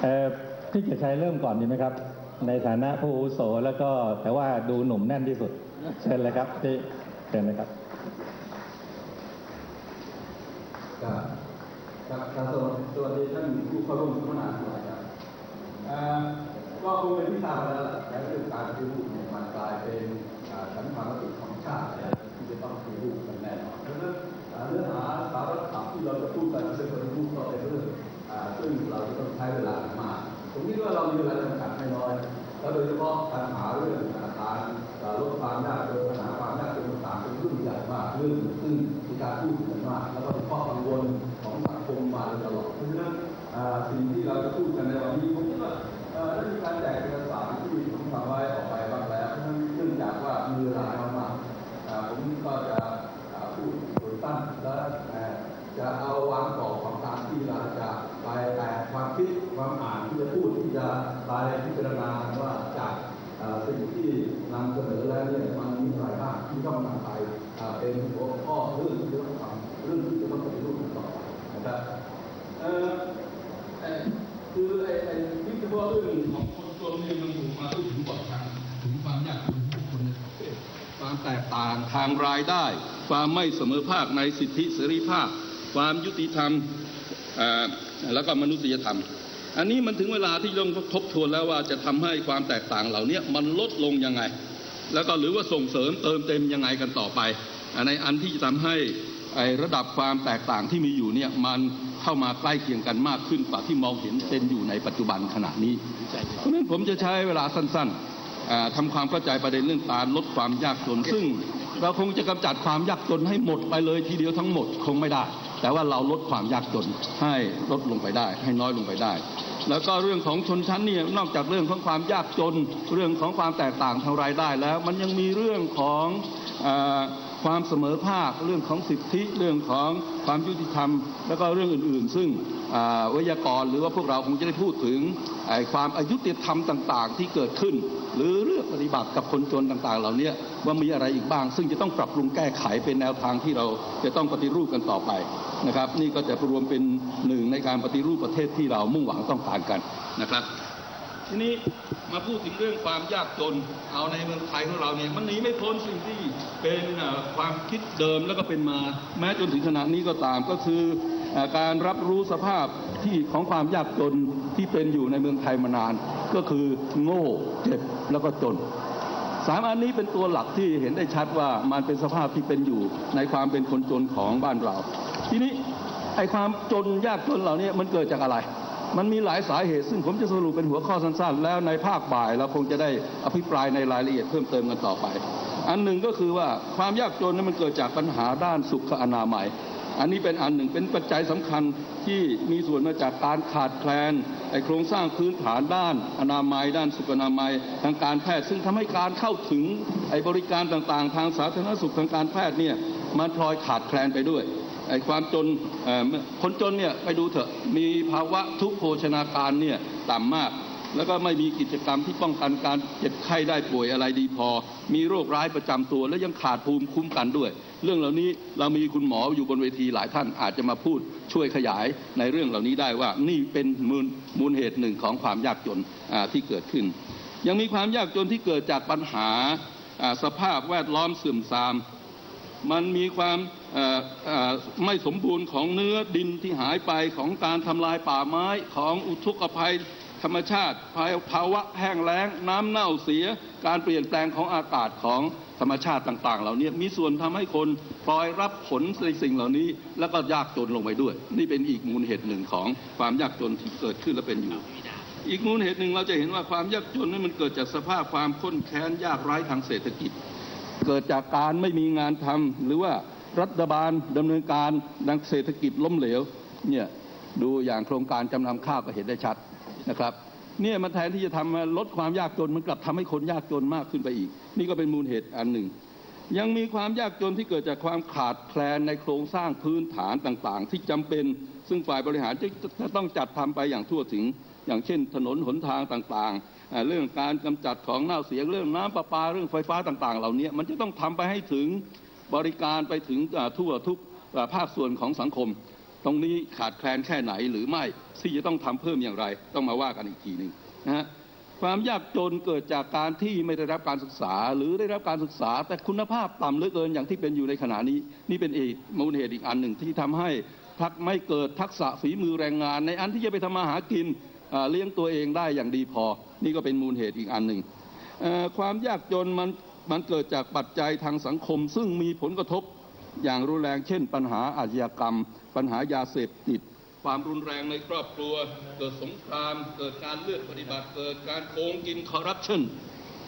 เอ่อพี่เกียรติชัยเริ่มก่อนดีไหมครับ ในฐานะผู้อาวุโสแล้วก็แต่ว่าดูหนุ่มแน่นที่สุด เชิญเลยครับพี่เชิญเลยครับครับครับครับสวัสดีสวัสดีท่านผู้เข้าร่วมสัมมนาทุกท่านครับเอ่อก็คงเป็นที่ทราบแล้วแหละและเรื่องการปฏิรูปเนี่ยมันกลายเป็นอ่าสัญญาณติของชาติเนี่ยที่จะต้องปฏิรูปกันแน่นอนเพราะฉะนั้นอ่าเนื้อหาสาระสำคัญที่เราจะพูดกันเรื่องปฏิรูปก็เป็นเรื่องอ่าซึ่งเราจะต้องใช้เวลา ที่ว่าเรามีอะไรต่างๆไม่น้อยแล้วโดยเฉพาะปัญหาเรื่องอ่าการลดความยากจนปัญหาความยากจนต่างๆเป็นเรื่องใหญ่มากเรื่องซึ่งมีการพูดถึงมาก แล้วก็เป็นข้อกังวลของสังคมมาโดยตลอดเพราะฉะนั้นสิ่งที่ ครับเอ่อเอ่อคือไอ้ไอ้ที่เฉพาะเรื่องของคนจนเนี่ยมันถูกมาพูดถึงบ่อยครั้งถึงความยากจนของคนในประเทศความแตกต่างทางรายได้ ความไม่เสมอภาคในสิทธิเสรีภาพ ความยุติธรรมเอ่อแล้วก็มนุษยธรรม อันนี้มันถึงเวลาที่ต้องทบทวนแล้วว่าจะทำให้ความแตกต่างเหล่านี้มันลดลงยังไง แล้วก็หรือว่าส่งเสริมเติมเต็มยังไงกันต่อไปอันในอันที่จะทำให้ไอ้ ระดับความแตกต่างที่มีอยู่เนี่ยมันเข้ามาใกล้เคียงกันมากขึ้นกว่าที่มองเห็นเป็นอยู่ในปัจจุบันขณะนี้ เพราะฉะนั้นผมจะใช้เวลาสั้นๆอ่าทำความเข้าใจประเด็นเรื่องการลดความยากจน ซึ่งเราคงจะกำจัดความยากจนให้หมดไปเลยทีเดียวทั้งหมดคงไม่ได้ แต่ว่าเราลดความยากจนให้ลดลงไปได้ ให้น้อยลงไปได้ แล้วก็เรื่องของชนชั้นเนี่ยนอกจากเรื่องของความยากจน เรื่องของความแตกต่างทางรายได้แล้ว มันยังมีเรื่องของอ ความเสมอภาคเรื่องของสิทธิเรื่องของความยุติธรรม แล้วก็เรื่องอื่นๆ ซึ่งวิทยากรหรือว่าพวกเราคงจะได้พูดถึงความอายุติธรรมต่าง ๆ ที่เกิดขึ้น หรือเรื่องปฏิบัติกับคนจนต่าง ๆ เหล่านี้ว่ามีอะไรอีกบ้าง ซึ่งจะต้องปรับปรุงแก้ไขเป็นแนวทางที่เราจะต้องปฏิรูปกันต่อไปนะครับ นี่ก็จะรวมเป็นหนึ่งในการปฏิรูปประเทศที่เรามุ่งหวังต้องการกันนะครับ ทีนี้มาพูดถึงเรื่องความยากจน เอาในเมืองไทยของเราเนี่ยมันหนีไม่พ้นสิ่งที่เป็นความคิดเดิมแล้วก็เป็นมา แม้จนถึงขณะนี้ก็ตามก็คือเอ่อการรับรู้สภาพที่ของความยากจนที่เป็นอยู่ในเมืองไทยมานาน ก็คือโง่เจ็บแล้วก็จนสามอันนี้เป็นตัวหลักที่เห็นได้ชัดว่ามันเป็นสภาพที่เป็นอยู่ในความเป็นคนจนของบ้านเรา ทีนี้ไอ้ความจนยากจนเหล่านี้มันเกิดจากอะไร มันมีหลายสาเหตุ ซึ่งผมจะสรุปเป็นหัวข้อสั้นๆ แล้วในภาคบ่ายเราคงจะได้อภิปรายในรายละเอียดเพิ่มเติมกันต่อไป อันหนึ่งก็คือว่าความยากจนนั้นมันเกิดจากปัญหาด้านสุขอนามัย อันนี้เป็นอันหนึ่งเป็นปัจจัยสำคัญที่มีส่วนมาจากการขาดแคลนไอโครงสร้างพื้นฐานด้านอนามัย ด้านสุขอนามัย ทางการแพทย์ ซึ่งทำให้การเข้าถึงไอบริการต่างๆ ทางสาธารณสุขทางการแพทย์เนี่ยมันพลอยขาดแคลนไปด้วย ความจนคนจนเนี่ยไปดูเถอะมีภาวะทุกโภชนาการเนี่ยต่ำมาก แล้วก็ไม่มีกิจกรรมที่ป้องกันการเจ็บไข้ได้ป่วยอะไรดีพอ มีโรคร้ายประจำตัว และยังขาดภูมิคุ้มกันด้วย เรื่องเหล่านี้เรามีคุณหมออยู่บนเวทีหลายท่านอาจจะมาพูดช่วยขยายในเรื่องเหล่านี้ได้ว่านี่เป็นมูลมูลเหตุหนึ่งของความยากจนที่เกิดขึ้น ยังมีความยากจนที่เกิดจากปัญหาสภาพแวดล้อมเสื่อมทราม มันมีความไม่สมบูรณ์ของเนื้อดินที่หายไปของการทำลายป่าไม้ของอุทกภัยธรรมชาติภายภาวะแห้งแล้ง น้ำเน่าเสีย การเปลี่ยนแปลงของอากาศของธรรมชาติต่าง ๆ เหล่านี้มีส่วนทำให้คนพลอยรับผลในสิ่งเหล่านี้ แล้วก็ยากจนลงไปด้วย นี่เป็นอีกมูลเหตุหนึ่งของความยากจนที่เกิดขึ้นและเป็นอยู่ อีกมูลเหตุหนึ่งเราจะเห็นว่าความยากจนนั้นมันเกิดจากสภาพความข้นแค้นยากไร้ทางเศรษฐกิจ เกิดจากการไม่มีงานทำหรือว่ารัฐบาลดำเนินการดังเศรษฐกิจล้มเหลวเนี่ยดูอย่างโครงการจำนำข้าวก็เห็นได้ชัดนะครับเนี่ยมันแทนที่จะทำให้ลดความยากจนมันกลับทำให้คนยากจนมากขึ้นไปอีก นี่ก็เป็นมูลเหตุอันหนึ่ง ยังมีความยากจนที่เกิดจากความขาดแคลนในโครงสร้างพื้นฐานต่างๆ ที่จำเป็น ซึ่งฝ่ายบริหารจะต้องจัดทำไปอย่างทั่วถึง อย่างเช่น ถนนหนทางต่างๆ เรื่องการกำจัดของเน่าเสียเรื่องน้ำประปาเรื่องไฟฟ้าต่าง ๆ เหล่านี้มันจะต้องทำไปให้ถึงบริการไปถึงทั่วทุกภาคส่วนของสังคม ตรงนี้ขาดแคลนแค่ไหนหรือไม่ที่จะต้องทำเพิ่มอย่างไร ต้องมาว่ากันอีกทีหนึ่งนะฮะความยากจนเกิดจากการที่ไม่ได้รับการศึกษา หรือได้รับการศึกษา แต่คุณภาพต่ำเหลือเกินอย่างที่เป็นอยู่ในขณะนี้ นี่เป็นอีกมูลเหตุอีกอันหนึ่งที่ทำให้ทักไม่เกิดทักษะฝีมือแรงงาน ในอันที่จะไปทำมาหากิน เลี้ยงตัวเองได้อย่างดีพอ นี่ก็เป็นมูลเหตุอีกอันหนึ่งความยากจนมันมันเกิดจากปัจจัยทางสังคม ซึ่งมีผลกระทบอย่างรุนแรงเช่น ปัญหาอาชญากรรม ปัญหายาเสพติด ความรุนแรงในครอบครัว เกิดสงคราม เกิดการเลือกปฏิบัติ เกิดการโกงกินคอร์รัปชัน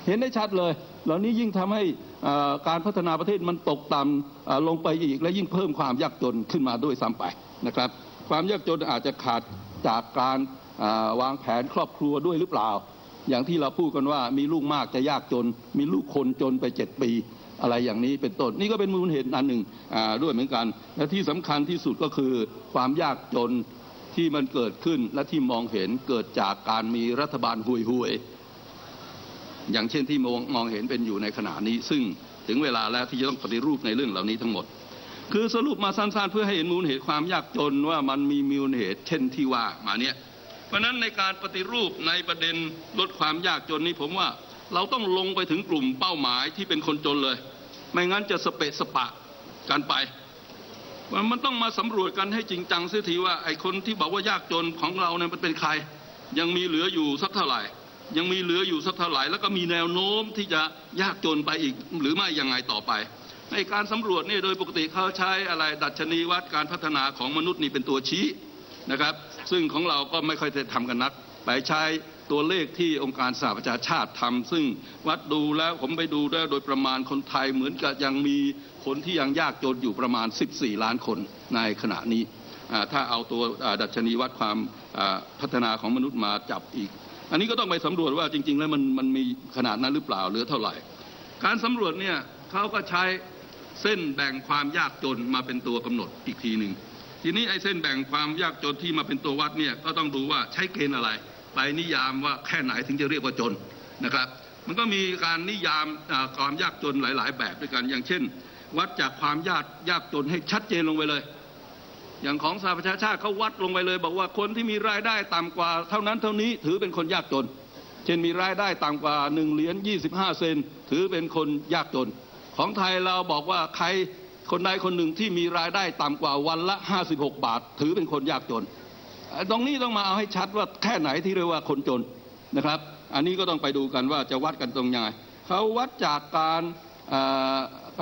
เห็นได้ชัดเลย เหล่านี้ยิ่งทำให้การพัฒนาประเทศมันตกต่ำลงไปอีก และยิ่งเพิ่มความยากจนขึ้นมาด้วยซ้ำไปนะครับ ความยากจนอาจจะขาดจากการ วางแผนครอบครัวด้วยหรือเปล่า อย่างที่เราพูดกันว่ามีลูกมากจะยากจน มีลูกคนจนไปเจ็ดปีอะไรอย่างนี้เป็นต้นนี่ก็เป็นมูลเหตุอันหนึ่งด้วยเหมือนกัน และที่สำคัญที่สุดก็คือความยากจนที่มันเกิดขึ้นและที่มองเห็นเกิดจากการมีรัฐบาลห่วยห่วยอย่างเช่นที่มองมองเห็นเป็นอยู่ในขณะนี้ ซึ่งถึงเวลาแล้วที่จะต้องปฏิรูปในเรื่องเหล่านี้ทั้งหมด คือสรุปมาสั้นๆ เพื่อให้เห็นมูลเหตุความยากจนว่ามันมีมูลเหตุ เช่นที่ว่ามาเนี่ย เพราะนั้นในการปฏิรูปในประเด็นลดความยากจนนี้ผมว่าเราต้องลงไปถึงกลุ่มเป้าหมายที่เป็นคนจนเลย ไม่งั้นจะสเปะสปะกันไปมันมันต้องมาสำรวจกันให้จริงจังเสียทีว่าไอ้คนที่บอกว่ายากจนของเราเนี่ยมันเป็นใคร ยังมีเหลืออยู่สักเท่าไหร่ ยังมีเหลืออยู่สักเท่าไหร่ แล้วก็มีแนวโน้มที่จะยากจนไปอีกหรือไม่ยังไงต่อไปในการสำรวจเนี่ยโดยปกติเขาใช้อะไรดัชนีวัดการพัฒนาของมนุษย์นี่เป็นตัวชี้ นะครับ ซึ่งของเราก็ไม่ค่อยจะทำกันนัก ไปใช้ตัวเลขที่องค์การสหประชาชาติทำซึ่งวัดดูแล้วผมไปดูแล้วโดยประมาณคนไทยเหมือนกับยังมีคนที่ยังยากจนอยู่ประมาณ 14 ล้านคนในขณะนี้ ถ้าเอาตัวดัชนีวัดความพัฒนาของมนุษย์มาจับอีก อันนี้ก็ต้องไปสำรวจว่าจริง ๆ แล้วมันมันมีขนาดนั้นหรือเปล่าเหลือเท่าไหร่ การสำรวจเนี่ยเขาก็ใช้เส้นแบ่งความยากจนมาเป็นตัวกำหนดอีกทีหนึ่ง ทีนี้ไอ้เส้นแบ่งความยากจนที่มาเป็นตัววัดเนี่ยก็ต้องดูว่าใช้เกณฑ์อะไร ไปนิยามว่าแค่ไหนถึงจะเรียกว่าจนนะครับ มันก็มีการนิยามความยากจนหลาย ๆ แบบด้วยกันอย่างเช่น วัดจากความยากยากจนให้ชัดเจนลงไปเลย อย่างของสหประชาชาติเขาวัดลงไปเลย บอกว่าคนที่มีรายได้ต่ำกว่า เท่านั้นเท่านี้ถือเป็นคนยากจน เช่นมีรายได้ต่ำกว่า1เหรียญ25 เซนถือเป็นคนยากจน ของไทยเราบอกว่าใคร คนใดคนหนึ่งที่มีรายได้ต่ำกว่าวันละ 56 บาท ถือเป็นคนยากจน ตรงนี้ต้องมาเอาให้ชัดว่าแค่ไหนที่เรียกว่าคนจนนะครับ อันนี้ก็ต้องไปดูกันว่าจะวัดกันตรงยังไงเขาวัดจากการ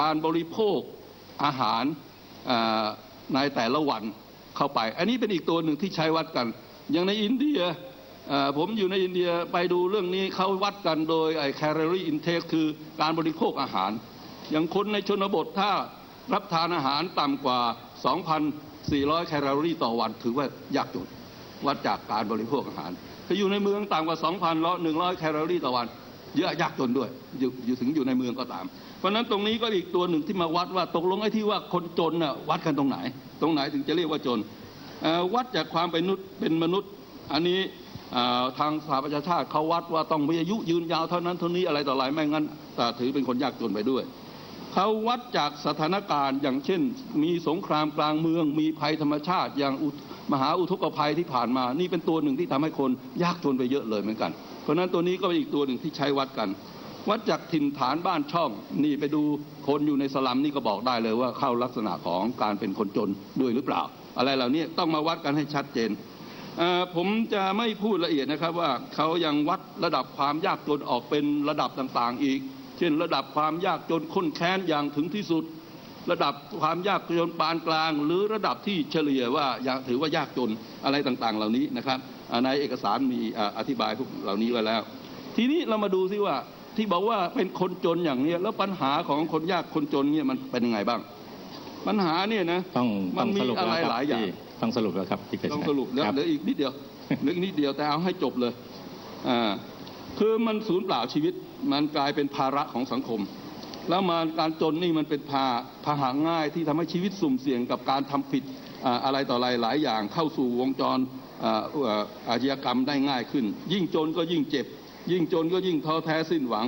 การบริโภคอาหารในแต่ละวันเข้าไป อันนี้เป็นอีกตัวหนึ่งที่ใช้วัดกัน อย่างในอินเดียผมอยู่ในอินเดียไปดูเรื่องนี้เขาวัดกันโดยไอ้ calorie intake คือการบริโภคอาหาร อย่างคนในชนบทถ้า รับทานอาหารต่ำกว่า 2,400 แคลอรี่ต่อวันถือว่า ยากจนวัดจากการบริโภคอาหารถ้าอยู่ในเมืองต่ำกว่า 2,100 แคลอรี่ต่อวัน เยอะยากจนด้วยอยู่อยู่ถึงอยู่ในเมืองก็ตาม เพราะนั้นตรงนี้ก็อีกตัวหนึ่งที่มาวัดว่าตกลงไอ้ที่ว่าคนจนน่ะวัดกันตรงไหน ตรงไหนถึงจะเรียกว่าจนวัดจากความเป็นมนุษย์เป็นมนุษย์ อันนี้ทางสหประชาชาติเขาวัดว่าต้องมีอายุยืนยาวเท่านั้นเท่านี้อะไรต่ออะไรไม่งั้นถือเป็นคนยากจนไปด้วย เขาวัดจากสถานการณ์อย่างเช่น มีสงครามกลางเมือง มีภัยธรรมชาติ อย่างมหาอุทกภัยที่ผ่านมา นี่เป็นตัวหนึ่งที่ทำให้คนยากจนไปเยอะเลยเหมือนกัน เพราะนั้นตัวนี้ก็เป็นอีกตัวหนึ่งที่ใช้วัดกัน วัดจากถิ่นฐานบ้านช่อง นี่ไปดูคนอยู่ในสลัมนี่ก็บอกได้เลยว่าเข้าลักษณะของการเป็นคนจนด้วยหรือเปล่า อะไรเหล่านี้ต้องมาวัดกันให้ชัดเจนผมจะไม่พูดละเอียดนะครับว่าเขายังวัดระดับความยากจนออกเป็นระดับต่างๆอีก เช่น ระดับความยากจนข้นแค้นอย่างถึงที่สุด ระดับความยากจนปานกลาง หรือระดับที่เฉลี่ยว่าอยากถือว่ายากจนอะไรต่างๆ เหล่านี้นะครับอ่าในเอกสารมีอ่าอธิบายพวกเหล่านี้ไว้แล้ว ทีนี้เรามาดูซิว่าที่บอกว่าเป็นคนจนอย่างเนี้ยแล้วปัญหาของคนยากคนจนเนี่ยมันเป็นยังไงบ้าง ปัญหาเนี่ยนะต้องมัต้องมีสรุปอะไรแล้วครับหลายอย่างที่ต้องสรุปแล้วครับที่เกิดต้องสรุปเหลือครับเหลืออีกนิดเดียวเหลืออีกนิดเดียวแต่เอาให้จบเลยอ่าคือมันสูญเปล่าชีวิต มันกลายเป็นภาระของสังคม แล้วมาการจนนี่มันเป็นพาพาหะง่ายที่ทำให้ชีวิตสุ่มเสี่ยงกับการทำผิดอะไรต่ออะไรหลายอย่างเข้าสู่วงจรอาชญากรรมได้ง่ายขึ้น ยิ่งจนก็ยิ่งเจ็บ ยิ่งจนก็ยิ่งท้อแท้สิ้นหวัง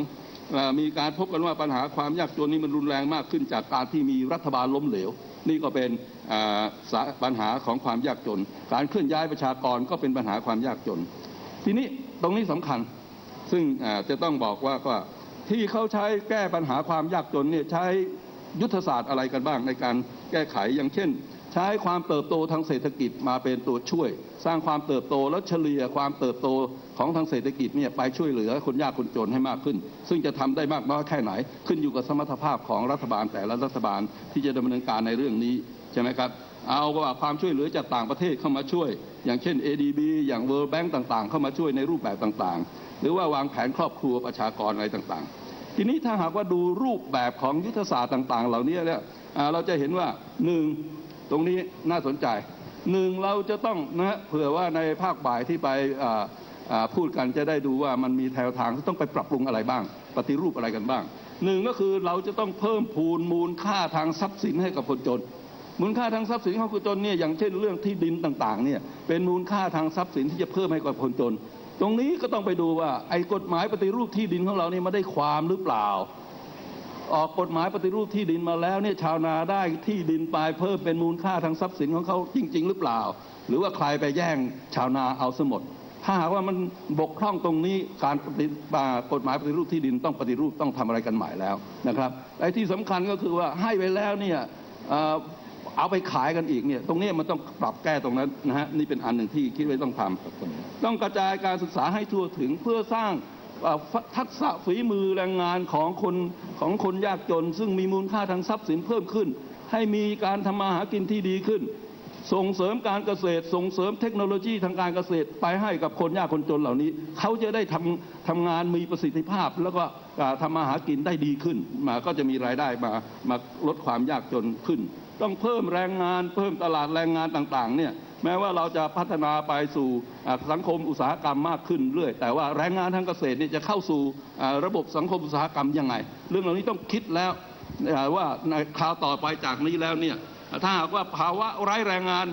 มีการพบกันว่าปัญหาความยากจนนี่มันรุนแรงมากขึ้นจากการที่มีรัฐบาลล้มเหลว นี่ก็เป็นสาปัญหาของความยากจน การเคลื่อนย้ายประชากรก็เป็นปัญหาความยากจน ทีนี้ตรงนี้สำคัญ ซึ่งจะต้องบอกว่าว่าที่เขาใช้แก้ปัญหาความยากจนเนี่ยใช้ยุทธศาสตร์อะไรกันบ้างในการแก้ไขอย่างเช่น ใช้ความเติบโตทางเศรษฐกิจมาเป็นตัวช่วย สร้างความเติบโตและเฉลี่ยความเติบโตของทางเศรษฐกิจเนี่ยไปช่วยเหลือคนยากคนจนให้มากขึ้น ซึ่งจะทำได้มากน้อยแค่ไหน ขึ้นอยู่กับสมรรถภาพของรัฐบาลแต่ละรัฐบาลที่จะดำเนินการในเรื่องนี้ใช่ไหมครับ เอาว่าความช่วยเหลือจากต่างประเทศเข้ามาช่วย อย่างเช่น ADB อย่าง World Bank ต่างๆ เข้ามาช่วยในรูปแบบต่างๆ หรือว่าวางแผนครอบครัวประชากรอะไรต่างๆ ทีนี้ถ้าหากว่าดูรูปแบบของยุทธศาสตร์ต่างๆ เหล่านี้เนี่ยเราจะเห็นว่าหนึ่งตรงนี้น่าสนใจหนึ่งเราจะต้องนะเผื่อว่าในภาคบ่ายที่ไปพูดกันจะได้ดูว่ามันมีแนวทางที่ต้องไปปรับปรุงอะไรบ้าง ปฏิรูปอะไรกันบ้างหนึ่งก็คือเราจะต้องเพิ่มพูนมูลค่าทางทรัพย์สินให้กับคนจน มูลค่าทางทรัพย์สินของคนจนเนี่ยอย่างเช่นเรื่องที่ดินต่างๆเนี่ยเป็นมูลค่าทางทรัพย์สินที่จะเพิ่มให้กับคนจน ตรงนี้ก็ต้องไปดูว่าไอ้กฎหมายปฏิรูปที่ดินของเราเนี่ยมาได้ความหรือเปล่า ออกกฎหมายปฏิรูปที่ดินมาแล้วเนี่ยชาวนาได้ที่ดินไปเพิ่มเป็นมูลค่าทางทรัพย์สินของเขาจริง ๆ หรือเปล่า หรือว่าใครไปแย่งชาวนาเอาสมดถ้าหากว่ามันบกพร่องตรงนี้การปฏิอ่ากฎหมายปฏิรูปที่ดินต้องปฏิรูปต้องทำอะไรกันใหม่แล้วนะครับไอ้ที่สำคัญก็คือว่าให้ไปแล้วเนี่ย เอาไปขายกันอีกเนี่ยตรงนี้มันต้องปรับแก้ตรงนั้นนะฮะนี่เป็นอันหนึ่งที่คิดไว้ต้องทำต้องกระจายการศึกษาให้ทั่วถึงเพื่อสร้างทักษะฝีมือแรงงานของคนของคนยากจน ซึ่งมีมูลค่าทางทรัพย์สินเพิ่มขึ้น ให้มีการทำมาหากินที่ดีขึ้น ส่งเสริมการเกษตร ส่งเสริมเทคโนโลยีทางการเกษตรไปให้กับคนยากคนจนเหล่านี้ เขาจะได้ทำทำงานมีประสิทธิภาพ แล้วก็ทำมาหากินได้ดีขึ้นมาก็จะมีรายได้มามาลดความยากจนขึ้น ต้องเพิ่มแรงงาน เพิ่มตลาดแรงงานต่างๆเนี่ยแม้ว่าเราจะพัฒนาไปสู่สังคมอุตสาหกรรมมากขึ้นเรื่อย แต่ว่าแรงงานทางเกษตรเนี่ยจะเข้าสู่ระบบสังคมอุตสาหกรรมยังไง เรื่องเหล่านี้ต้องคิดแล้วว่าในคราวต่อไปจากนี้แล้วเนี่ยถ้าหากว่าภาวะไร้แรงงาน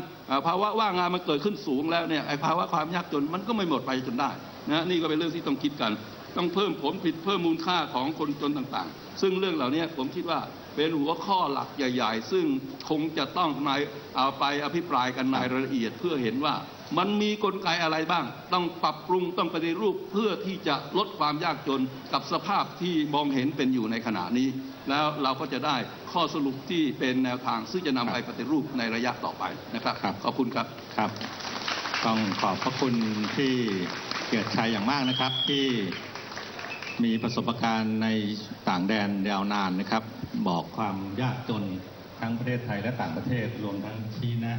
ภาวะว่างงานมันเกิดขึ้นสูงแล้วเนี่ยไอ้ภาวะความยากจนมันก็ไม่หมดไปจนได้นะนี่ก็เป็นเรื่องที่ต้องคิดกัน ต้องเพิ่มผลผลิตเพิ่มมูลค่าของคนจนต่างๆ ซึ่งเรื่องเหล่านี้ผมคิดว่า เป็นหัวข้อหลักใหญ่ ๆ ซึ่งคงจะต้องในเอาไปอภิปรายกันในรายละเอียดเพื่อเห็นว่ามันมีกลไกอะไรบ้าง ต้องปรับปรุงต้องปฏิรูปเพื่อที่จะลดความยากจนกับสภาพที่มองเห็นเป็นอยู่ในขณะนี้ แล้วเราก็จะได้ข้อสรุปที่เป็นแนวทางซึ่งจะนำไปปฏิรูปในระยะต่อไปนะครับครับขอบคุณครับครับ ต้องขอบพระคุณที่เกียรติชัยอย่างมากนะครับที่ มีประสบการณ์ในต่างแดนยาวนานนะครับ บอกความยากจนทั้งประเทศไทยและต่างประเทศรวมทั้งชี้นะ